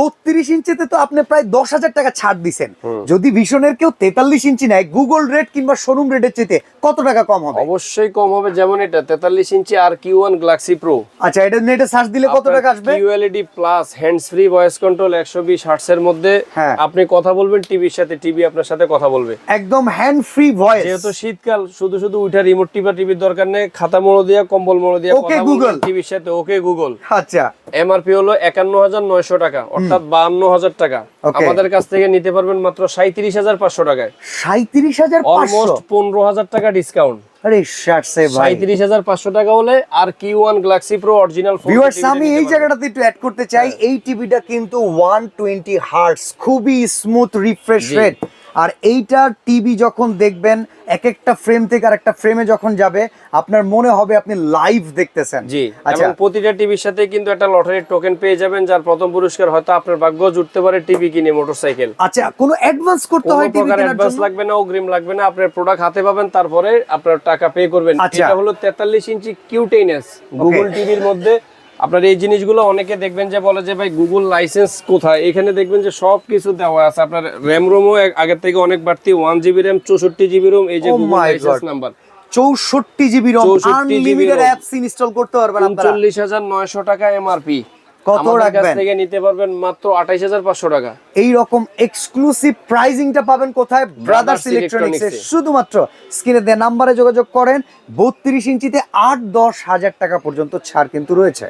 বত্রিশ ইঞ্চিতে তো আপনি প্রায় দশ হাজার টাকা ছাড় দিছেন। যদি ভীষণের কেউ তেতাল্লিশ ইঞ্চি নেয় গুগল রেট কিংবা শোরুম রেটের চেয়ে কত টাকা কম হবে? অবশ্যই কম হবে যেমন এটা তেতাল্লিশ ইঞ্চি আর কিউ ওয়ান গ্লাক্সি প্রো আচ্ছা এটা নেটে সার্চ দিলে কত টাকা আসবে? QLED plus hands free voice control একশো বিশ হার্টস এর মধ্যে হ্যাঁ। আপনি কথা বলবেন টিভির সাথে টিভি আপনার সাথে কথা বলবে। একদম হ্যান্ড ফ্রি ভয়েস যেহেতু শীতকাল শুধু শুধু উঠা রিমোট টিপা টিভির দরকার নেই খাতা মোড়ো দিয়া কম্বল মোড়ো দিয়া Okay, Google। টিভির সাথে ওকে গুগল আচ্ছা। এমআরপি হলো একান্ন হাজার নয়শো টাকা অর্থাৎ বাহান্ন হাজার টাকা। আমাদের কাছ থেকে নিতে পারবেন মাত্র সাঁত্রিশ হাজার পাঁচশো টাকায়। সাঁত্রিশ হাজার অলমোস্ট পনেরো হাজার টাকা ডিসকাউন্ট টাকা হলে আর কি ওয়ান গ্লাক্সি প্রো অরিজিনাল আমি এই জায়গাটাতে একটু অ্যাড করতে চাই। এই টিভিটা কিন্তু ওয়ান টোয়েন্টি হার্টস খুবই স্মুথ রিফ্রেশ রেট আর এইটা টিভি যখন দেখবেন এক একটা ফ্রেম থেকে আর একটা ফ্রেমে যখন যাবে আপনার মনে হবে আপনি লাইভ দেখতেছেন। জি আচ্ছা। প্রতিটা টিভির সাথে কিন্তু একটা লটারির টোকেন পেয়ে যাবেন যার প্রথম পুরস্কার হয়তো আপনার ভাগ্য জুটতে পারে টিভি কিনে মোটরসাইকেল আচ্ছা কোনো অ্যাডভান্স করতে হয় টিভি কেনার অ্যাডভান্স লাগবে না অগ্রিম লাগবে না আপনার প্রোডাক্ট হাতে পাবেন তারপরে আপনার টাকা পে করবেন। আচ্ছা। এটা হলো তেতাল্লিশ ইঞ্চি কিউটেইনেস গুগল টিভির মধ্যে আপনার এই জিনিসগুলো অনেকে দেখবেন যে বলে যে ভাই গুগল লাইসেন্স কোথায়? এখানে দেখবেন যে সব কিছু দেওয়া আছে। আপনার র্যাম রোমও আগের থেকে অনেক বাড়তি ওয়ান জিবি র্যাম চৌষট্টি জিবি রোম এই যে গুগল লাইসেন্স নাম্বার চৌষট্টি GB ROM unlimited apps install করতে পারবেন আপনারা। উনচল্লিশ হাজার নয়শো টাকা এমআরপি কত রাখবেন? থেকে নিতে পারবেন মাত্র আঠাইশ হাজার পাঁচশো টাকা। এই রকম এক্সক্লুসিভ প্রাইজিংটা পাবেন কোথায়? ব্রাদার্স ইলেকট্রনিক্স শুধুমাত্র স্ক্রিনে দেওয়া নাম্বারে যোগাযোগ করেন। বত্রিশ ইঞ্চিতে আট দশ হাজার টাকা পর্যন্ত ছাড় কিন্তু রয়েছে।